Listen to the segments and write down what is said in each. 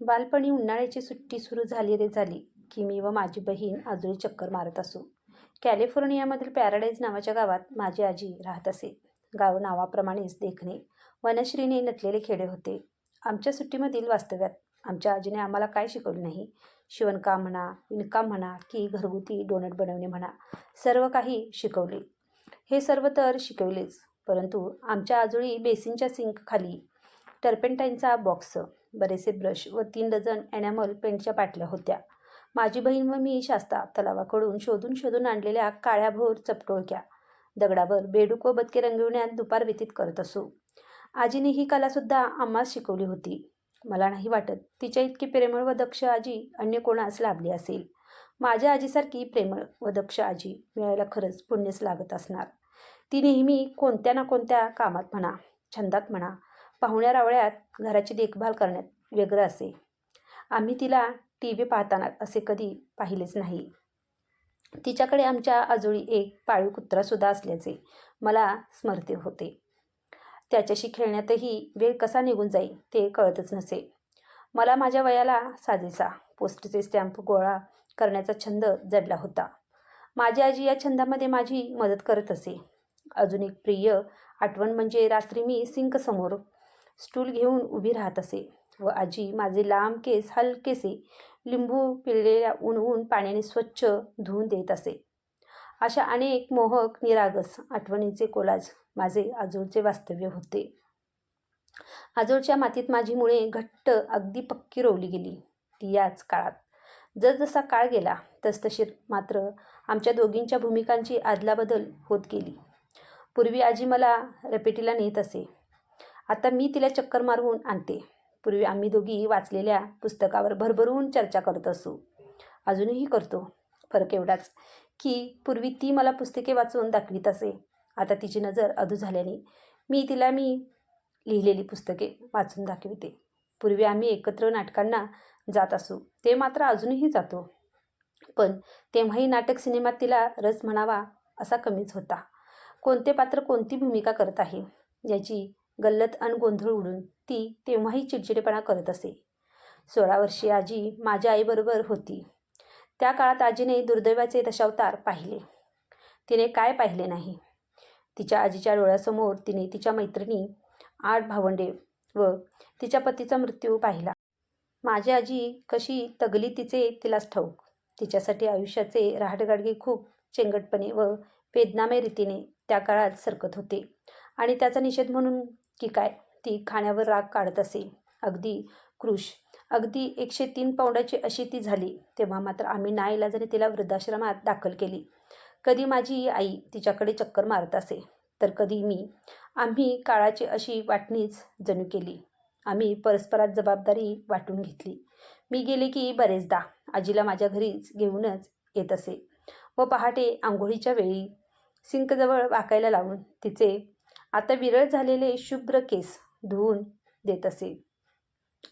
बालपणी उन्हाळ्याची सुट्टी सुरू झाली रे झाली की मी व माझी बहीण आजोळी चक्कर मारत असू. कॅलिफोर्नियामधील पॅराडाईज नावाच्या गावात माझी आजी राहत असे. गाव नावाप्रमाणेच देखणे वनश्रीने नटलेले खेडे होते. आमच्या सुट्टीमधील वास्तव्यात आमच्या आजीने आम्हाला काय शिकवले नाही? शिवणकाम म्हणा विणकाम म्हणा की घरगुती डोनट बनवणे म्हणा सर्व काही शिकवले. हे सर्व तर शिकवलेच परंतु आमच्या आजोळी बेसिनच्या सिंकखाली टर्पेंटाईनचा बॉक्स बरेचसे ब्रश व तीन डझन ॲनॅमल पेंटच्या बाटल्या होत्या. माझी बहीण व मी शास्ता तलावाकडून शोधून शोधून आणलेल्या काळ्याभोर चपटोळक्या दगडावर बेडूक व बदके रंगविण्यात दुपार व्यतीत करत असू. आजीने ही कलासुद्धा आम्हास शिकवली होती. मला नाही वाटत तिच्या इतकी प्रेमळ व दक्ष आजी अन्य कोणास लाभली असेल. माझ्या आजीसारखी प्रेमळ व दक्ष आजी मिळायला खरंच पुण्यच लागत असणार. ती नेहमी कोणत्या ना कोणत्या कामात म्हणा छंदात म्हणा पाहुण्या रावळ्यात घराची देखभाल करण्यात वेगळं असे. आम्ही तिला टी व्ही पाहताना असे कधी पाहिलेच नाही. तिच्याकडे आमच्या आजोळी एक पाळीव कुत्रासुद्धा असल्याचे मला स्मरते होते. त्याच्याशी खेळण्यातही वेळ कसा निघून जाईल ते कळतच नसे. मला माझ्या वयाला साजेसा पोस्टचे स्टॅम्प गोळा करण्याचा छंद जडला होता. माझी आजी या छंदामध्ये माझी मदत करत असे. अजून एक प्रिय आठवण म्हणजे रात्री मी सिंकसमोर स्टूल घेऊन उभी राहत असे व आजी माझे लांब केस हलकेसे लिंबू पिळलेल्या ऊन ऊन पाण्याने स्वच्छ धुवून देत असे. अशा अनेक मोहक निरागस आठवणीचे कोलाज माझे आजोळचे वास्तव्य होते. आजोळच्या मातीत माझी मुळे घट्ट अगदी पक्की रोवली गेली. ती याच काळात. जसजसा काळ गेला तसतशी मात्र आमच्या दोघींच्या भूमिकांची आदलाबदल होत गेली. पूर्वी आजी मला रपेटीला नेत असे. आता मी तिला चक्कर मारवून आणते. पूर्वी आम्ही दोघी वाचलेल्या पुस्तकावर भरभरून चर्चा करत असू. अजूनही करतो. फरक एवढाच की पूर्वी ती मला पुस्तके वाचून दाखवित असे. आता तिची नजर अधू झाल्याने मी तिला मी लिहिलेली पुस्तके वाचून दाखविते. पूर्वी आम्ही एकत्र नाटकांना जात असू. ते मात्र अजूनही जातो. पण तेव्हाही नाटक सिनेमात तिला रस म्हणावा असा कमीच होता. कोणते पात्र कोणती भूमिका करत आहे? याची गल्लत आणि गोंधळ उडून ती तेव्हाही चिडचिडेपणा करत असे. सोळा वर्षी आजी माझ्या आईबरोबर होती. त्या काळात आजीने दुर्दैवाचे दशावतार पाहिले. तिने काय पाहिले नाही. तिच्या आजीच्या डोळ्यासमोर तिने तिच्या मैत्रिणी आठ भावंडे व तिच्या पतीचा मृत्यू पाहिला. माझी आजी कशी तगली तिचे तिलाच ठाऊक. तिच्यासाठी आयुष्याचे रहाटगाडगे खूप चेंगटपणे व वेदनामय रीतीने त्या काळात सरकत होते. आणि त्याचा निषेध म्हणून की काय? ती खाण्यावर राग काढत असे. अगदी कृष अगदी एकशे तीन पाऊंडाची अशी ती झाली. तेव्हा मात्र आम्ही नाईलाजाने तिला वृद्धाश्रमात दाखल केली. कधी माझी आई तिच्याकडे चक्कर मारत असे? तर कधी मी. आम्ही काळाची अशी वाटणीच जणू केली. आम्ही परस्परात जबाबदारी वाटून घेतली. मी गेले की बरेचदा आजीला माझ्या घरीच घेऊनच येत असे व पहाटे आंघोळीच्या वेळी सिंकजवळ वाकायला लावून तिचे आता विरळ झालेले शुभ्र केस धुवून देत असे.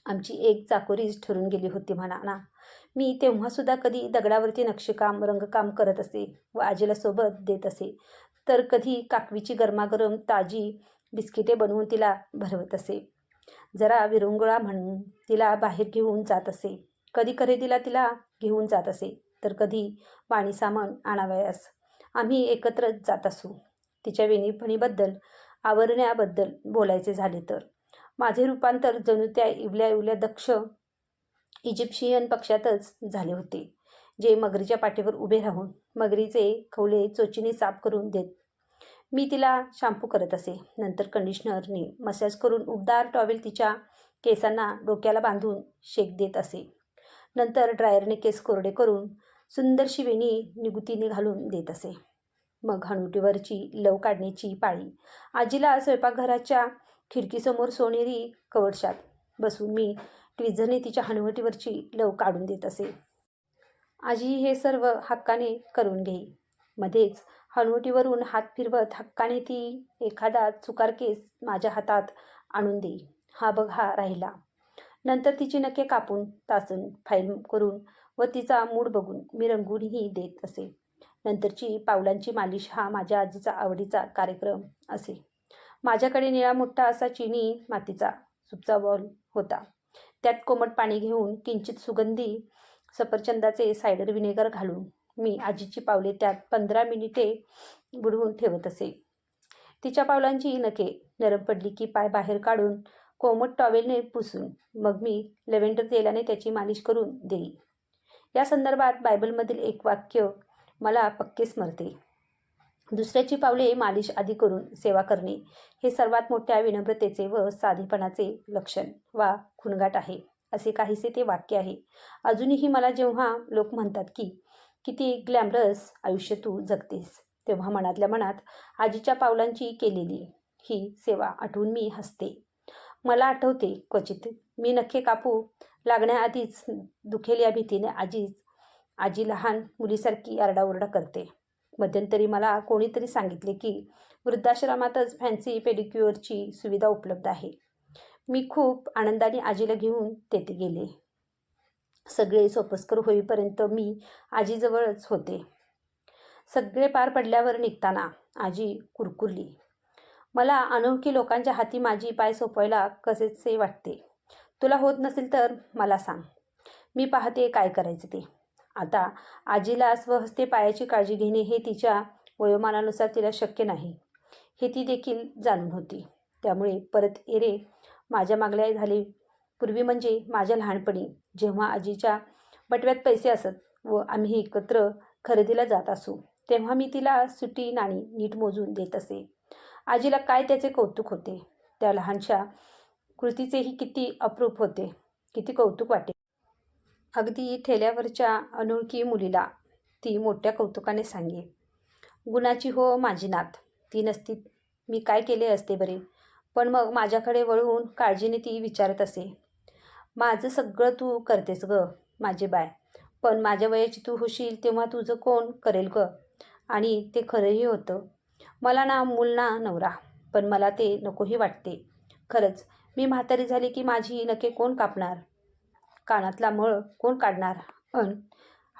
आमची एक चाकोरीच ठरून गेली होती म्हणा ना. मी तेव्हासुद्धा कधी दगडावरती नक्षीकाम रंगकाम करत असे व आजीला सोबत देत असे. तर कधी काकवीची गरमागरम ताजी बिस्किटे बनवून तिला भरवत असे. जरा विरंगुळा म्हणून तिला बाहेर घेऊन जात असे. कधी खरेदीला तिला घेऊन जात असे. तर कधी पाणी सामान आणावयास. आम्ही एकत्रच जात असू. तिच्या वेणीपणीबद्दल आवरण्याबद्दल बोलायचे झाले तर. माझे रूपांतर जणू त्या इवल्या इवल्या दक्ष इजिप्शियन पक्षातच झाले होते जे मगरीच्या पाठीवर उभे राहून मगरीचे खवले चोचीने साफ करून देत. मी तिला शॅम्पू करत असे. नंतर कंडिशनरने मसाज करून उबदार टॉवेल तिच्या केसांना डोक्याला बांधून शेक देत असे. नंतर ड्रायरने केस कोरडे करून सुंदरशी वेणी निगुतीने घालून देत असे. मग हनुटीवरची लव काढण्याची पाळी. आजीला स्वयंपाकघराच्या खिडकीसमोर सोनेरी कवडशात बसून मी ट्विझरने तिच्या हनुवटीवरची लव काढून देत असे. आजी हे सर्व हक्काने करून घेई. मध्येच हनुवटीवरून हात फिरवत हक्काने ती एखादा चुकार केस माझ्या हातात आणून देई. हा बघ हा राहिला. नंतर तिची नखे कापून तासून फाईल करून व तिचा मूड बघून मी रंगूनही देत असे. नंतरची पावलांची मालिश हा माझ्या आजीचा आवडीचा कार्यक्रम असे. माझ्याकडे निळा मोठा असा चिनी मातीचा सुपचा बॉल होता. त्यात कोमट पाणी घेऊन किंचित सुगंधी सफरचंदाचे सायडर विनेगर घालून मी आजीची पावले त्यात पंधरा मिनिटे बुडवून ठेवत असे. तिच्या पावलांची नखे नरम पडली की पाय बाहेर काढून कोमट टॉवेलने पुसून मग मी लेव्हेंडर तेलाने त्याची मालिश करून देई. या संदर्भात बायबलमधील एक वाक्य मला पक्के स्मरते. दुसऱ्याची पावले मालिश आधी करून सेवा करणे हे सर्वात मोठ्या विनम्रतेचे व साधेपणाचे लक्षण वा खुणगाट आहे असे काहीसे ते वाक्य आहे. अजूनही मला जेव्हा लोक म्हणतात की किती ग्लॅमरस आयुष्य तू जगतेस तेव्हा मनातल्या मनात आजीच्या पावलांची केलेली ही सेवा आठवून मी हसते. मला आठवते क्वचित मी नखे कापू लागण्याआधीच दुखेल या भीतीने आजीच आजी लहान मुलीसारखी आरडाओरडा करते. मध्यंतरी मला कोणीतरी सांगितले की वृद्धाश्रमातच फॅन्सी पेडिक्युअरची सुविधा उपलब्ध आहे. मी खूप आनंदाने आजीला घेऊन तेथे गेले. सगळे सोपस्कर होईपर्यंत मी आजीजवळच होते. सगळे पार पडल्यावर निघताना आजी कुरकुरली. मला अनोळखी लोकांच्या हाती माझी पाय सोपवायला कसेचे वाटते? तुला होत नसेल तर मला सांग. मी पाहते काय करायचं ते. आता आजीला स्वहस्ते पायाची काळजी घेणे हे तिच्या वयोमानानुसार तिला शक्य नाही हे ती देखील जाणून होती. त्यामुळे परत एरे माझ्या मागल्या झाले पूर्वी म्हणजे माझ्या लहानपणी जेव्हा आजीच्या बटव्यात पैसे असत व आम्ही एकत्र खरेदीला जात असू तेव्हा मी तिला सुटी नाणी नीट मोजून देत असे. आजीला काय त्याचे कौतुक होते? त्या लहानशा कृतीचेही किती अप्रूप होते किती कौतुक वाटे? अगदी ठेल्यावरच्या अनोळखी मुलीला ती मोठ्या कौतुकाने सांगे गुणाची हो माझी नात. ती नसती मी काय केले असते बरे? पण मग माझ्याकडे वळून काळजीने ती विचारत असे. माझं सगळं तू करतेस ग माझे बाय. पण माझ्या वयाची तू होशील तेव्हा तुझं कोण करेल ग? आणि ते खरंही होतं. मला ना मूल ना नवरा. पण मला ते नकोही वाटते. खरंच मी म्हातारी झाली की माझी नखे कोण कापणार? कानातला मळ कोण काढणार? अन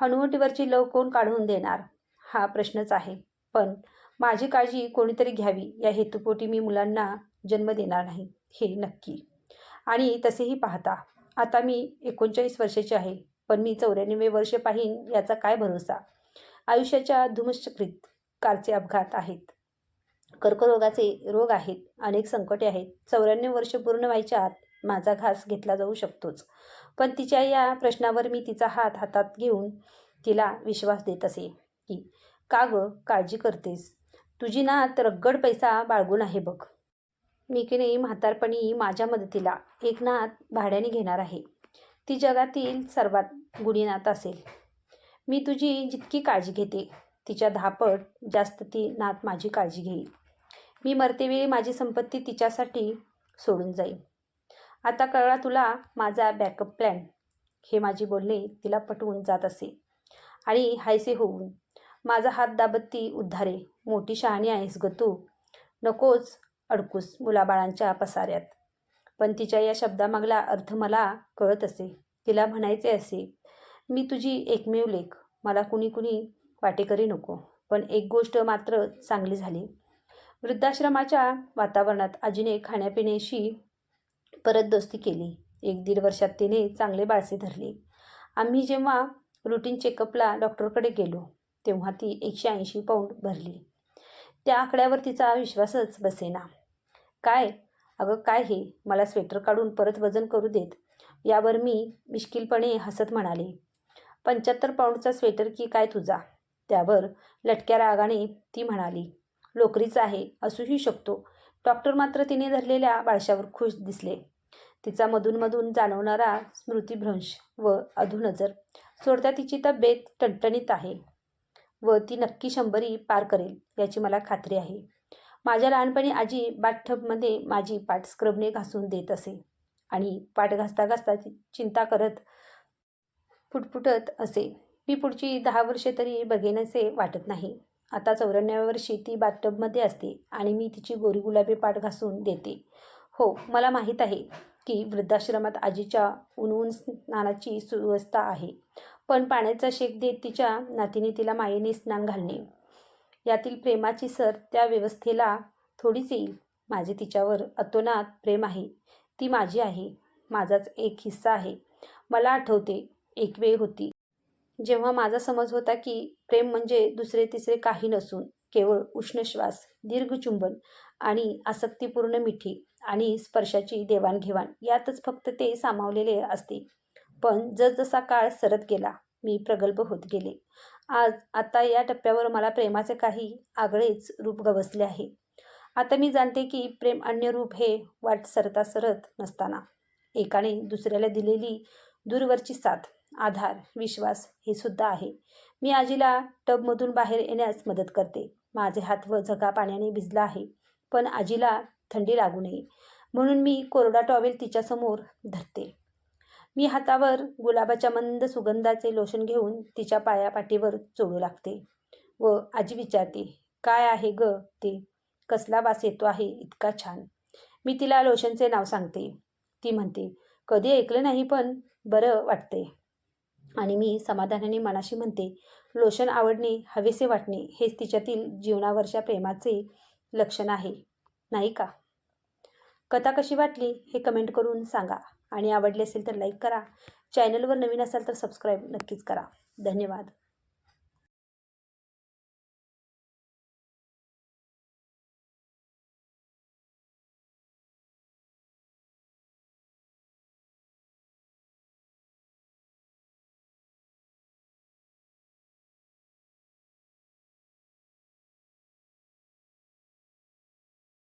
हनुवटीवरची लव कोण काढून देणार? हा प्रश्नच आहे. पण माझी काळजी कोणीतरी घ्यावी या हेतुपोटी मी मुलांना जन्म देणार नाही हे नक्की. आणि तसेही पाहता आता मी एकोणचाळीस वर्षाची आहे पण मी चौऱ्याण्णवे वर्ष पाहीन याचा काय भरोसा? आयुष्याच्या धुमश्चक्रीत कारचे अपघात आहेत. कर्करोगाचे रोग आहेत अनेक संकटे आहेत. चौऱ्याण्णव वर्ष पूर्ण व्हायच्या आत माझा घास घेतला जाऊ शकतोच. पण तिच्या या प्रश्नावर मी तिचा हात हातात घेऊन तिला विश्वास देत असे की का ग काळजी करतेस? तुझी नात रगड पैसा बाळगून आहे बघ. मी की नाही म्हातारपणी माझ्या मदतीला एक नात भाड्याने घेणार आहे. ती जगातील सर्वात गुणी नात असेल. मी तुझी जितकी काळजी घेते तिच्या दहापट जास्त ती नात माझी काळजी घेईल. मी मरतेवेळी माझी संपत्ती तिच्यासाठी सोडून जाईल आता कळला तुला माझा बॅकअप प्लॅन हे माझी बोलणे तिला पटवून जात असे. आणि हायसे होऊन माझा हात दाबत ती उद्धारे मोठी शहाणी आहेस ग तू. नकोच अडकूस मुलाबाळांच्या पसाऱ्यात. पण तिच्या या शब्दामागला अर्थ मला कळत असे. तिला म्हणायचे असे मी तुझी एकमेव लेख. मला कुणी कुणी वाटेकरी नको. पण एक गोष्ट मात्र चांगली झाली. वृद्धाश्रमाच्या वातावरणात आजीने खाण्यापिण्याशी परत दोस्ती केली. एक दीड वर्षात तिने चांगले बाळसे धरले. आम्ही जेव्हा रुटीन चेकअपला डॉक्टरकडे गेलो तेव्हा ती एकशे ऐंशी पाऊंड भरली. त्या आकड्यावर तिचा विश्वासच बसेना. काय? अगं काय हे? मला स्वेटर काढून परत वजन करू देत यावर मी मिश्किलपणे हसत म्हणाले. पंच्याहत्तर पाऊंडचा स्वेटर की काय तुझा त्यावर लटक्या रागाने ती म्हणाली. लोकरीचा आहे असूही शकतो डॉक्टर मात्र तिने धरलेल्या बाळशावर खुश दिसले. तिचा मधूनमधून जाणवणारा स्मृतिभ्रंश व अधुनजर सोडता तिची तब्येत टणटणीत आहे व ती नक्की शंभरी पार करेल याची मला खात्री आहे. माझ्या लहानपणी आजी बाथटबमध्ये माझी पाठ स्क्रबने घासून देत असे आणि पाठ घासता घासता चिंता करत फुटफुटत असे. मी पुढची दहा वर्षे तरी बघेनसे वाटत नाही. आता चौऱ्याण्णव्या वर्षी ती बाथटबमध्ये असते आणि मी तिची गोरी गुलाबी पाठ घासून देते. हो मला माहीत आहे. की वृद्धाश्रमात आजीच्या उनवून स्नानाची सुव्यवस्था आहे. पण पाण्याचा शेक देत तिच्या नातीने तिला मायेने स्नान घालणे. यातील प्रेमाची सर त्या व्यवस्थेला थोडीच येईल. माझे तिच्यावर अतोनात प्रेम आहे. ती माझी आहे. माझाच एक हिस्सा आहे. मला आठवते. एक वेळ होती. जेव्हा माझा समज होता की प्रेम म्हणजे दुसरे तिसरे काही नसून केवळ उष्णश्वास दीर्घचुंबन आणि आसक्तीपूर्ण मिठी. आणि स्पर्शाची देवाणघेवाण यातच फक्त ते सामावलेले असते. पण जसजसा काळ सरत गेला मी प्रगल्भ होत गेले. आज आता या टप्प्यावर मला प्रेमाचे काही आगळेच रूप गवसले आहे. आता मी जाणते की प्रेम अन्य रूप हे वाट सरता सरत नसताना. एकाने दुसऱ्याला दिलेली दूरवरची साथ आधार विश्वास हे सुद्धा आहे. मी आजीला टबमधून बाहेर येण्यास मदत करते. माझे हात व झगा पाण्याने भिजला आहे. पण आजीला थंडी लागू नये. म्हणून मी कोरडा टॉवेल तिच्यासमोर धरते. मी हातावर गुलाबाच्या मंद सुगंधाचे लोशन घेऊन तिच्या पायापाठीवर चोळू लागते व आजी विचारते काय आहे ग ते? कसला वास येतो आहे इतका छान? मी तिला लोशनचे नाव सांगते. ती म्हणते कधी ऐकलं नाही पण बरं वाटते आणि मी समाधानाने मनाशी म्हणते लोशन आवडणे हवेसे वाटणे हेच तिच्यातील जीवनावरच्या प्रेमाचे लक्षण आहे. नाही का? कथा कशी वाटली हे कमेंट करून सांगा. आणि आवडली असेल तर लाईक करा. चॅनलवर नवीन असाल तर सबस्क्राईब नक्कीच करा. धन्यवाद.